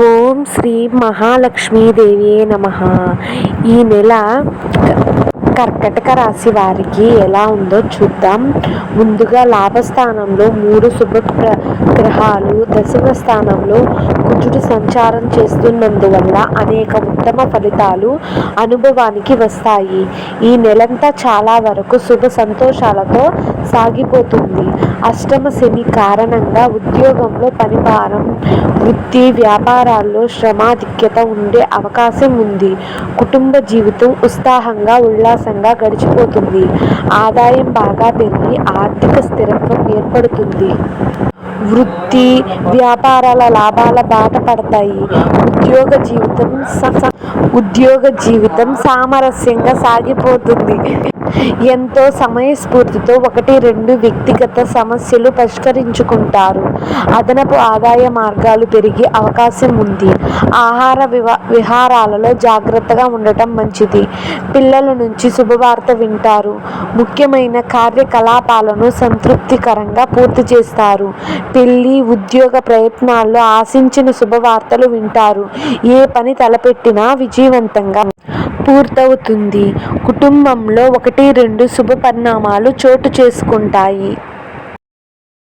ఓం శ్రీ మహాలక్ష్మీదేవియే నమ. ఈ నెల కర్కటక రాశి వారికి ఎలా ఉందో చూద్దాం. ముందుగా లాభస్థానంలో మూడు శుభ గ్రహాలు దశమ స్థానంలో కుజుడు సంచారం చేస్తున్నందువల్ల అనేక ఉత్తమ ఫలితాలు అనుభవానికి వస్తాయి. ఈ నెలంతా చాలా వరకు శుభ సంతోషాలతో సాగిపోతుంది. అష్టమ శని కారణంగా ఉద్యోగంలో పనిభారం వృత్తి వ్యాపారాల్లో శ్రమాధిక్యత ఉండే అవకాశం ఉంది. కుటుంబ జీవితం ఉత్సాహంగా ఉల్లాసంగా గడిచిపోతుంది. ఆదాయం బాగా పెరిగి ఆర్థిక స్థిరత్వం ఏర్పడుతుంది. వృత్తి వ్యాపారాల లాభాల బాట పడతాయి. ఉద్యోగ జీవితం స- ఉద్యోగ జీవితం సామరస్యంగా సాగిపోతుంది. ఎంతో సమయస్ఫూర్తితో ఒకటి రెండు వ్యక్తిగత సమస్యలు పరిష్కరించుకుంటారు. అదనపు ఆదాయ మార్గాలు పెరిగే అవకాశం ఉంది. ఆహార విహారాలలో జాగ్రత్తగా ఉండటం మంచిది. పిల్లల నుంచి శుభవార్త వింటారు. ముఖ్యమైన కార్యకలాపాలను సంతృప్తికరంగా పూర్తి చేస్తారు. పెళ్ళి ఉద్యోగ ప్రయత్నాల్లో ఆశించిన శుభవార్తలు వింటారు. ఏ పని తలపెట్టినా విజయవంతంగా పూర్తవుతుంది. కుటుంబంలో ఒకటి రెండు శుభ పరిణామాలు చోటు చేసుకుంటాయి.